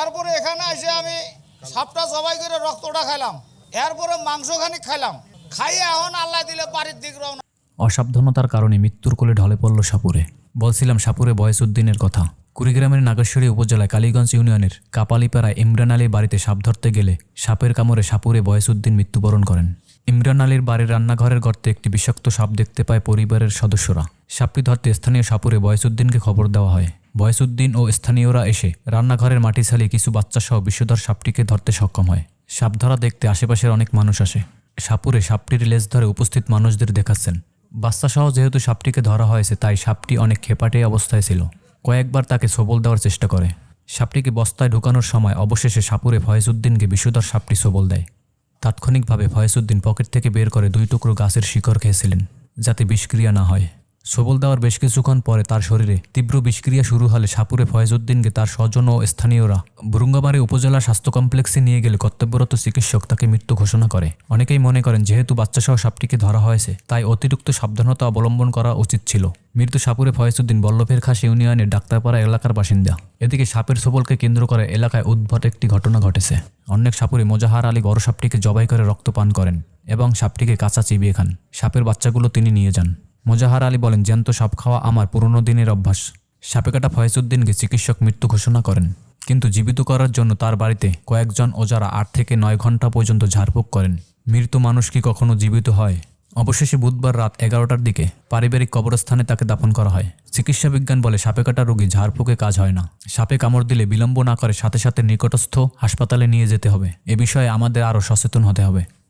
এরপরে এখানে এসে আমি সাপটা জবাই করে রক্তটা খাইলাম। এরপরে মাংস খানিক খাইলাম। খাইয়ে এখন আল্লাহ দিলে বাড়ির দিক রওনা। অসাবধানতার কারণে মৃত্যুর কোলে ঢলে পড়ল সাপুরে। বলছিলাম সাপুরে বয়সউদ্দিনের কথা। কুড়িগ্রামের নাগেশ্বরী উপজেলায় কালীগঞ্জ ইউনিয়নের কাপালিপাড়ায় ইমরান আলীর বাড়িতে সাপ ধরতে গেলে সাপের কামড়ে সাপুরে বয়সউদ্দিন মৃত্যুবরণ করেন। ইমরান আলীর বাড়ির রান্নাঘরের গর্তে একটি বিষাক্ত সাপ দেখতে পায় পরিবারের সদস্যরা। সাপটি ধরতে স্থানীয় সাপুরে বয়সউদ্দিনকে খবর দেওয়া হয়। বয়সউদ্দিন ও স্থানীয়রা এসে রান্নাঘরের মাটি ছালিয়ে কিছু বাচ্চাসহ বিষধর সাপটিকে ধরতে সক্ষম হয়। সাপ ধরা দেখতে আশেপাশের অনেক মানুষ আসে। সাপুরে সাপটির লেজ ধরে উপস্থিত মানুষদের দেখাচ্ছেন। বাচ্চাসহ যেহেতু সাপটিকে ধরা হয়েছে, তাই সাপটি অনেক খেপাটে অবস্থায় ছিল। কয়েকবার তাকে সবল দেওয়ার চেষ্টা করে। সাপটিকে বস্তায় ঢুকানোর সময় অবশেষে সাপুরে ফয়েজউদ্দিনকে বিষধর সাপটি সবল দেয়। তাৎক্ষণিকভাবে ফয়েজউদ্দিন পকেট থেকে বের করে দুই টুকরো গাছের শিকড় খেয়েছিলেন, যাতে বিষক্রিয়া না হয়। সবল দেওয়ার বেশ কিছুক্ষণ পরে তার শরীরে তীব্র বিষক্রিয়া শুরু হলে সাপুরে ফয়েজউদ্দিনকে তার স্বজন ও স্থানীয়রা বুরুঙ্গাবাড়ি উপজেলা স্বাস্থ্য কমপ্লেক্সে নিয়ে গেলে কর্তব্যরত চিকিৎসক তাকে মৃত্যু ঘোষণা করে। অনেকেই মনে করেন যেহেতু বাচ্চাসহ সাপটিকে ধরা হয়েছে, তাই অতিরিক্ত সাবধানতা অবলম্বন করা উচিত ছিল। মৃত্যু সাপুরে ফয়েজউদ্দিন বল্লভের খাস ইউনিয়নের ডাক্তারপাড়া এলাকার বাসিন্দা। এদিকে সাপের সবলকে কেন্দ্র করে এলাকায় উদ্ভট একটি ঘটনা ঘটেছে। অনেক সাপুরে মোজাহার আলী বড় সাপটিকে জবাই করে রক্ত পান করেন এবং সাপটিকে কাঁচা চিবিয়ে খান। সাপের বাচ্চাগুলো তিনি নিয়ে যান। মোজাহার আলী বলেন, জ্যান্ত সাপ খাওয়া আমার পুরনো দিনের অভ্যাস। সাপে কাটা ফয়েজউদ্দিনকে চিকিৎসক মৃত্যু ঘোষণা করেন। কিন্তু জীবিত করার জন্য তার বাড়িতে কয়েকজন ওজারা আট থেকে নয় ঘণ্টা পর্যন্ত ঝাড়ফুঁক করেন। মৃত মানুষ কি কখনো জীবিত হয়? অবশেষে বুধবার রাত এগারোটার দিকে পারিবারিক কবরস্থানে তাকে দাফন করা হয়। চিকিৎসা বিজ্ঞান বলে সাপে কাটা রোগী ঝাড়ফুঁকে কাজ হয় না। সাপে কামড় দিলে বিলম্ব না করে সাথে সাথে নিকটস্থ হাসপাতালে নিয়ে যেতে হবে। এ বিষয়ে আমাদের আরও সচেতন হতে হবে।